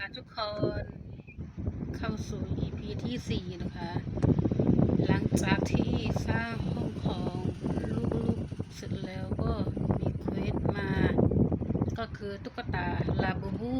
ค่ะทุกคนเข้าสู่ EP ที่ 4 นะคะ หลังจากที่สร้างห้องของลูกๆเสร็จแล้วก็มีเควสมา ก็คือตุ๊กตาลาบูบู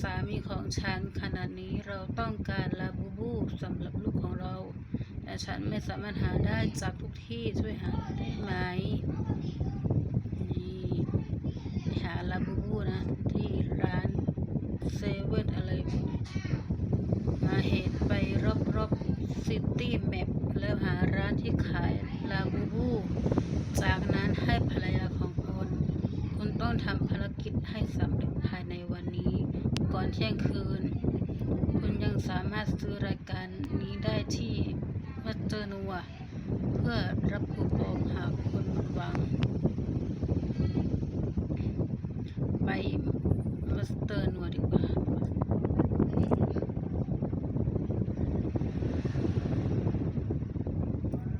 สามีของฉันขณะนี้เราต้องการลาบูบูสำหรับลูกของเรา แต่ฉันไม่สามารถหาได้จากทุกที่ช่วยหาได้ไหมนี่หาลาบูบูนะ ซิตี้แมปแล้วหาร้านที่ขายลาบูบู จากนั้นให้ภรรยาของคุณ คุณต้องทำภารกิจให้สำเร็จภายในวันนี้ ก่อนเที่ยงคืน คุณยังสามารถซื้อรายการนี้ได้ที่มัตเตอร์นัว เพื่อรับคูปองหากคุณหวัง ไปมัสเตอร์นัวดีกว่า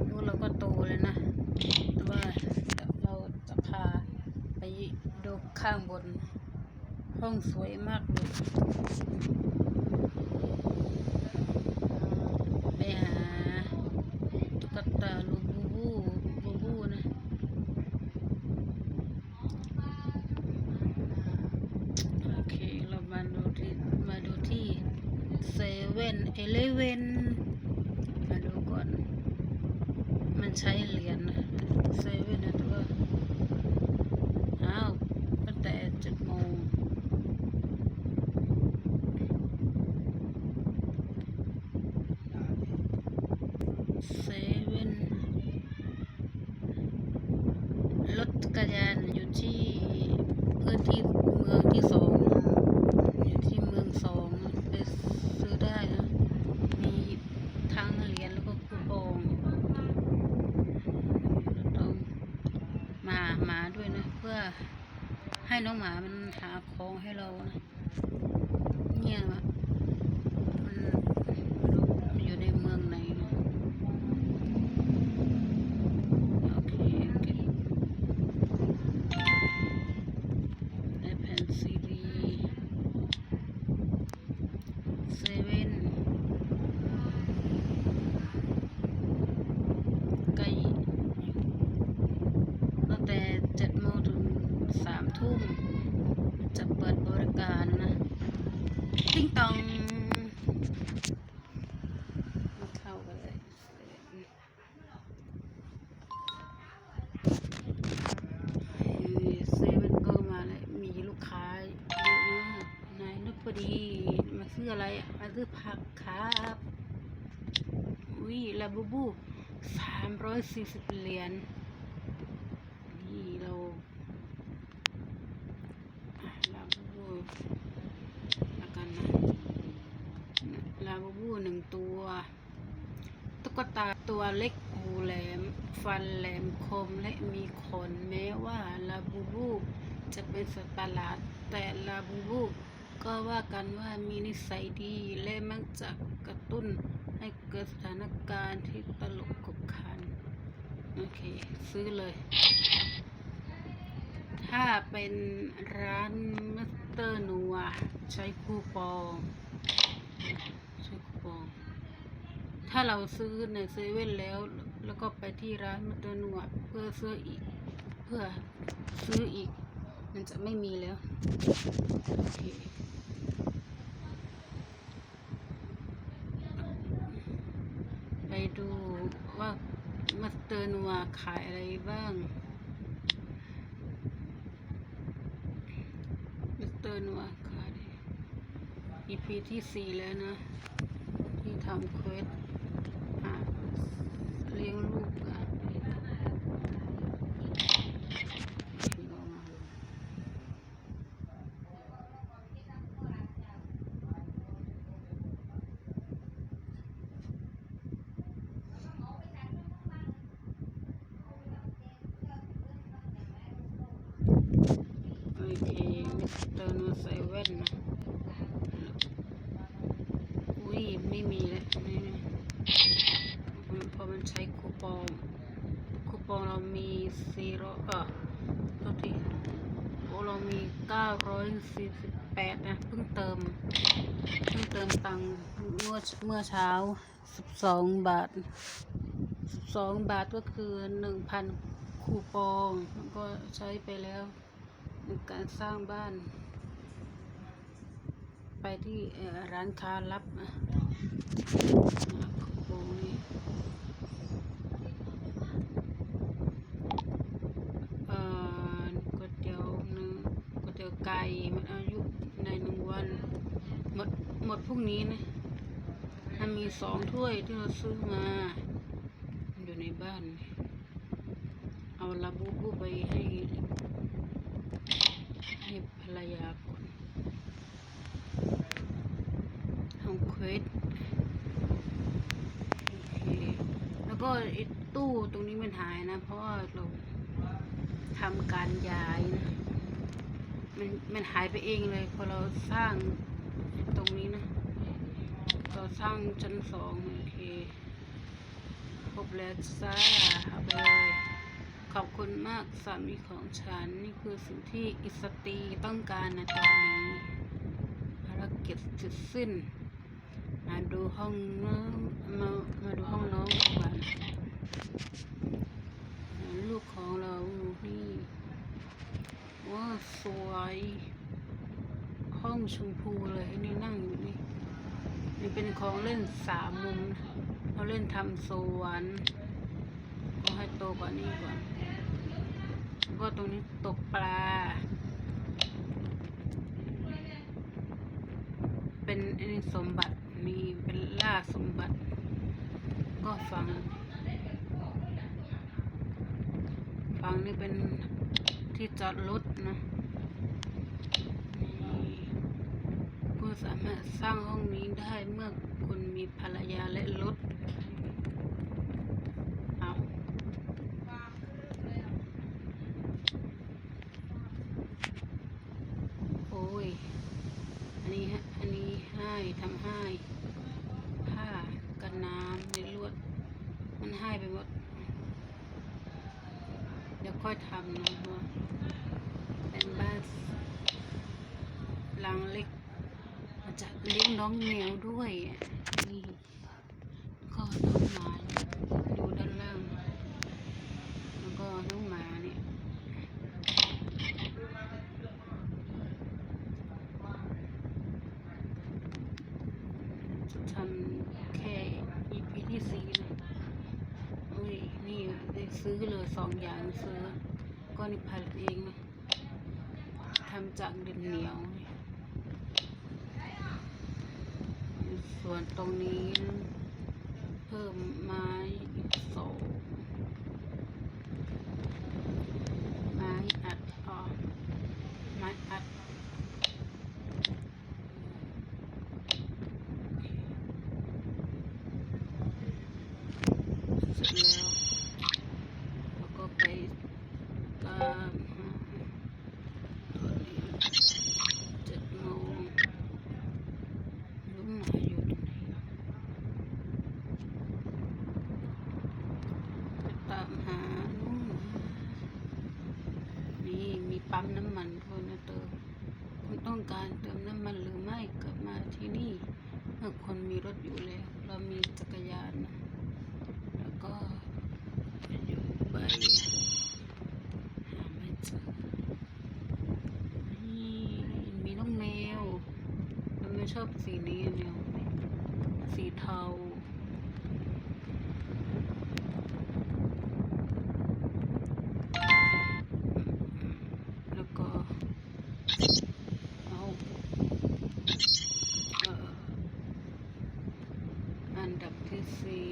ลูกเราก็โตเลยนะ แต่ว่าเราจะพาไปดูข้างบน ห้องสวยมากเลยไปหาตุ๊กตาลูบูบูบูบูนะโอเคเรามาดูที่มาดูที่เซเว่นเอเลเว่นมาดูก่อน มันใช้เหรียญนะเซเว่นนะแต่ว่าอ้าวตั้งแต่เจ็ดโมงเซเว่นรถจักรยานอยู่ที่พื้นที่เมืองที่สองอยู่ที่เมืองสองไปซื้อได้นะ มีทั้งเหรียญแล้วก็คูปองเราต้องมาหาหมาด้วยนะ เพื่อ ให้น้องหมามันหาของให้เรานะเนี่ยนะนอยู่ในเมืองไหนนะโอเคเก็บได้แผ่นซีดีเซเว่น ใกล้ตั้งแต่เจ็ดโมงถึงสามทุ่มจะเปิดบริการนะ ติ้งตองมาเข้ากันเลยเซเว่นก็มาเลยมีลูกค้าเยอะมากนายนพดี มาซื้ออะไรมาซื้อผักครับ อุ้ยลาบูบูสามร้ อยสี่สิบเหรียญนี่เราลาบูบูแล้วกันนะลาบูบูหนึ่งตัว ตุ๊กตาตัวเล็กหูแหลม ฟันแหลมคมและมีขนแม้ว่าลาบูบูจะเป็นสัตว์ประหลาดแต่ลาบูบูก็ว่ากันว่ามีนิสัยดีและมักจะกระตุ้นให้เกิดสถานการณ์ที่ตลกขบ โอเค ซื้อเลย ถ้าเป็นร้านมัสเตอร์นัวใช้คูปองใช้คูปอง ถ้าเราซื้อในเซเว่นแล้ว แล้วก็ไปที่ร้านมัตเตอร์นัวเพื่อซื้ออีก เพื่อซื้ออีก มันจะไม่มีแล้ว โอเค ไปดูว่ามัสเตอร์ นัวขายอะไรบ้างมิสเตอร์นัวขาย EP ที่สี่แล้วนะ ที่ทำเควสเลี้ยงลูกอะโอเคมิสเตอร์นัวใส่แว่นนะ อุ้ย ไม่มีแล้วไม่มีอืมเพราะมันใช้คูปองคูปองเรามีซีโร่เออโทษทีโอเรามี948นะเพิ่งเติมเพิ่งเติมตังเมื่อเมื่อเช้า12บาท12บาทก็คือ1,000คูปองก็ใช้ไปแล้วในการสร้างบ้าน ไปที่ร้านค้ารับ นะอ่าคูปองเอ่อก๋วยเตี๋ยวเนื้อก๋วยเตี๋ยวไก่มันอายุในหนึ่งวัน หมดหมดพรุ่งนี้นะมันมีสองถ้วยที่เราซื้อมา อยู่ในบ้านนาลาบูบูไปให้ ให้ภรรยาก่อนห้องเควสโอเค แล้วก็ไอ้ ตู้ตรงนี้มันหายนะ เพราะเราทำการย้ายนะ มันมันหายไปเองเลยพอเราสร้างตรงนี้นะเราสร้างชั้นสองโอเคครบแล้วจ้าเอาไปเลยขอบคุณมากสามีของฉัน นี่คือสิ่งที่อิสตีต้องการในะตอนนี้ภารกิจเสร็จสิ้นมาดูห้องน้องมามาดูห้องน้องกัน ลูกของเรานี่ว้าสวย ห้องชมพูเลยนี่นั่งอยู่นี่นี่เป็นของเล่นสามมุมเราเล่นทำสวนก็ให้โตกว่านี้ก่อนก็ตรงนี้ตกปลา เป็นอันนี้สมบัติมีเป็นล่าสมบัติ ก็ฟัง ฝั่งนี้ เป็นที่จอดรถนะนี่คุณสามารถสร้างห้องนี้ได้เมื่อคุณมีภรรยาและรถ เอาโอ้ย อันนี้ฮะ อันนี้ให้ทำให้ ผ้ากันน้ำในลวด มันให้ไปหมด เดี๋ยวค่อยทำนะเพราะว่าเป็นบ้าน หลังเล็กมันจะเลี้ยงน้องแมวด้วยนี่ก็น้องหมาอยู่ด้านล่าง แล้วก็น้องหมาเนี่ยทำแค่ EP ที่สี่นะเอ้ยนี่ได้ซื้อเลยสองอย่างซื้อก็นี่ผลิตเองนะทำจากดินเหนียวเนี่ยส่ วนตรงนี้เพิ่มไม้อีกสองไม้อัดออกไม้อัด เสร็จแล้วแล้วก็ไปตามหาตัวนี้เจ็ดโมงลุงหมาอยู่ตรงไหนไปตามหาลุงหมานี่มี ปั๊มน้ำมันด้วยนะเติมคุณต้องการเติมน้ำมันหรือไม่กลับมาที่นี่เมื่อคนมีรถอยู่แล้ว เรามีจักรยานนะ แล้วก็อยู่ใบหาไม่เจอนี่มีน้องแมวน้องแมวชอบสีนี้แมวสีเทา แล้วก็ เอาเอออันดับที่สี่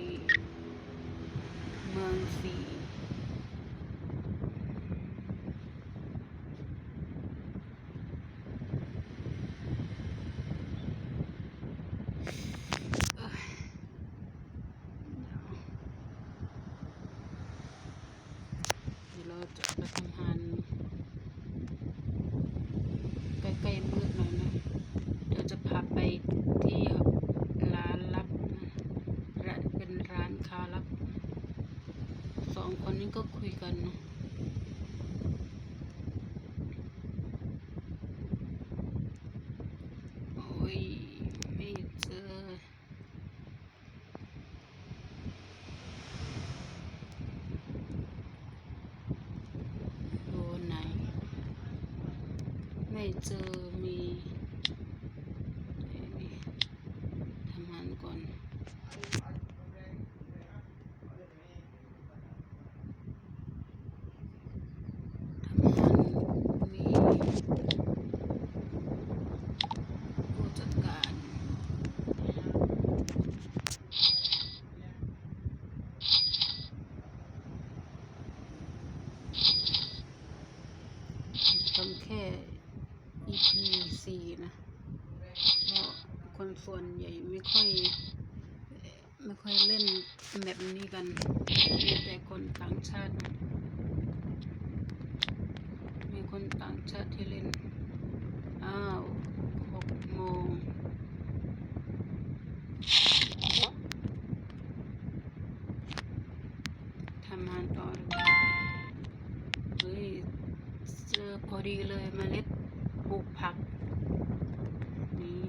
เมืองสี่เอ้ยเดี๋ยวเราจะไปทำงาน คุยกันเนาะไม่เจอโนไหน ไม่เจอมี นะเพราะคนส่วนใหญ่ไม่ค่อย ไม่ค่อยเล่นแบบนี้กันมีแต่คนต่างชาติ มีคนต่างชาติที่เล่น อ้าวหกโมง ทำงานต่อดีกว่าเฮ้ย เจอพอดีเลยเมล็ดปลูกผัก นี่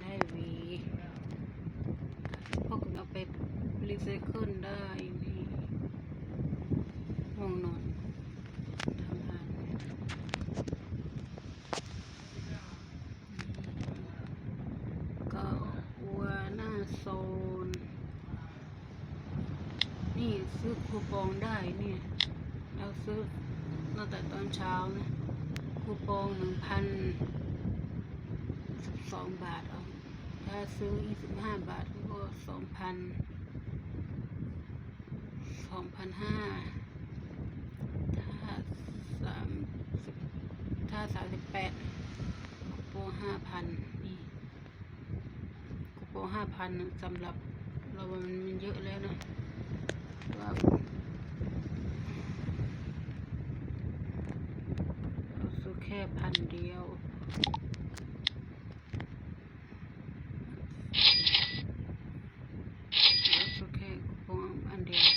ได้หวีพวกเอาไปรีไซเคิลได้นี่ห้องนอนทำงานก็วัวหน้าโซน นี่ซื้อคูปองได้เนี่ยเราซื้อตั้งแต่ตอนเช้านะ คูปองหนึ่งพันสิบส องบาทเอาถ้าซื้อยี่สิบห้าบาทก็สองพันสองพันห้าถ้าสามสิบถ้าสามสิบแปดคูปองห้าพันนี่คูปองห้าพันสำหรับเรามันมันเยอะแล้วนะว่าเราซื้อแค่พันเดียว เราซื้อแค่คูปองอันเดียว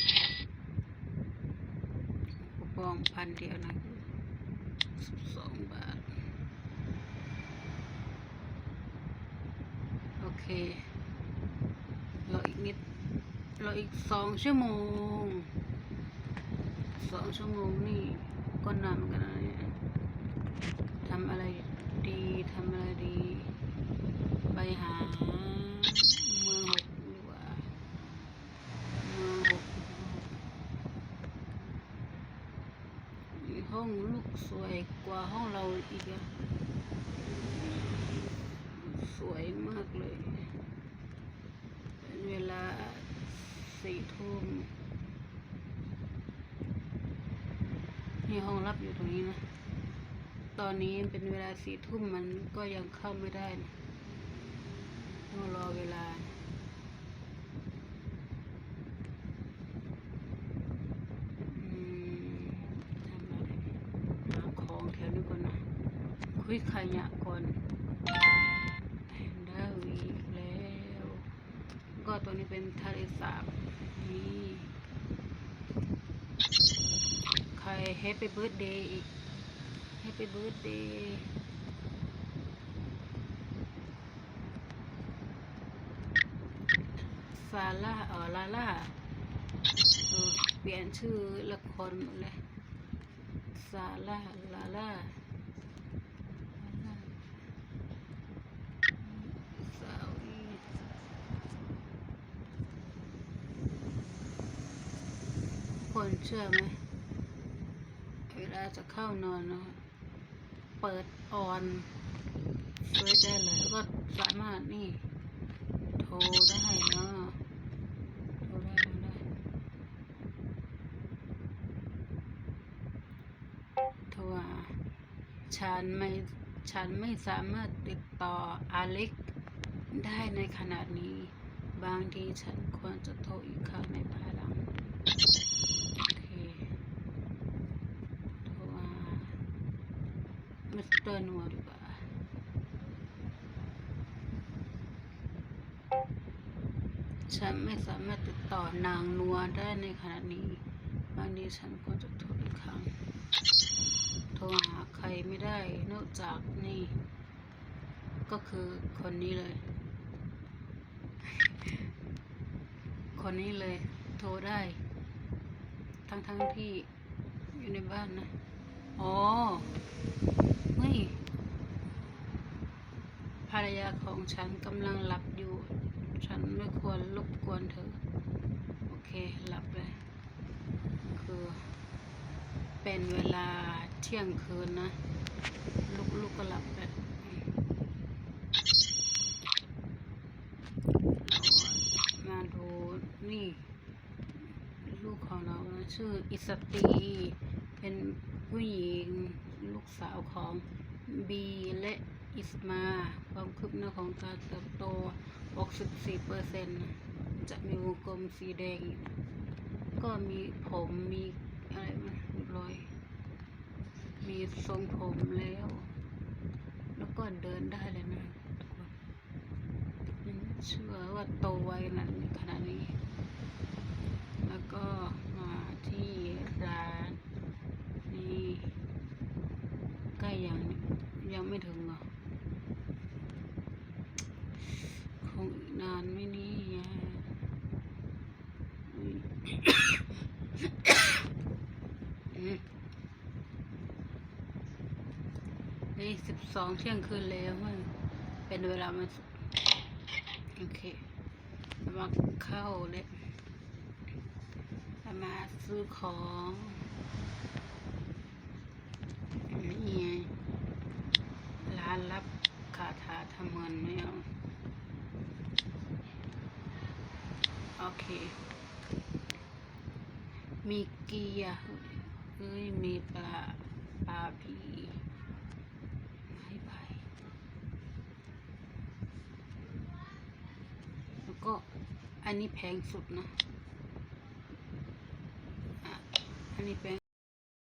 คูปอง พันเดียวนะสิบสองบาท โอเคเราอีกนิดเราอีกสองชั่วโมง สองชั่วโมงนี่ก็นานกันนะทำอะไรดี ทำอะไรดี ไปหาเมืองหกดีกว่า เมืองหกมี ห้องลูกสวยกว่าห้องเราอีกอะสวยมากเลย เป็นเวลาสี่ทุ่มมีห้องรับอยู่ตรงนี้นะ ตอนนี้เป็นเวลาสี่ทุ่มมันก็ยังเข้าไม่ได้นะต้องรอเวลา อืมทำอะไรหาของแถวนี้ก่อนนะ คุยขยะก่อนได้วีแล้ว ก็ตัวนี้เป็นทะเลสาบนี่ใครแฮปปี้เบิร์ดเดย์อีกแฮปปี้เบิร์ดเดย์ซาร่าเออลาล่าเออเปลี่ยนชื่อละครหมดเลยซาร่าลาล่าสาวอี คนเชื่อไหมเวลาจะเข้านอนเนะเปิดออนเฟซได้เลยก็สามารถนี่โทรได้เนาะโทรได้โทรได้โทรฉันไม่ฉันไม่สามารถติดต่ออาเล็กได้ในขณะนี้ บางทีฉันควรจะโทรอีกครั้งในภายหลัง โอเค โทรหา มิสเตอร์นัวดีกว่าฉันไม่สามารถติดต่อนางนัวได้ในขณะนี้บางทีฉันควรจะโทรอีกครั้ง โทรหาใครไม่ได้นอกจากนี่ ก็คือคนนี้เลย คนนี้เลย โทรได้ ทั้งทั้งที่อยู่ในบ้านนะ อ๋อไม่ภรร ยาของฉันกำลังหลับอยู่ ฉันไม่ควรรบกวนเธอ โอเค หลับเลย คือ เป็นเวลาเที่ยงคืนนะ ลูกๆก็หลับไปมาดูนี่ ลูกของเรานะชื่ออิสตี เป็นผู้หญิงลูกสาวของบีและ อิสมา ความคืบหน้าของการเติบโต 64เปอร์เซ็นต์จะมีวงกลมสีแดง ก็มีผมมีอะไรมาเรียบร้อย มีทรงผมแล้ว แล้วก็เดินได้เลยนะทุกคนเชื่อว่าโตไวนะขนาดนี้ แล้วก็มาที่ร้านนี่ใกล้ยังเนี่ยยังไม่ถึงเหรอคงอีกนานไหม่นี่ยอุ๊ย อืมนี่ สองเที่ยงคืนแล้วมันเป็นเวลามันโอเคมาเข้าเลยมาซื้อของนี่ไงร้านรับคาถาทำเงินไม่เอาโอเค มีเกียร์เอ้ยมีปลาปลาพให้ไปแล้วก็ อันนี้แพงสุดนะอะอันนี้แพง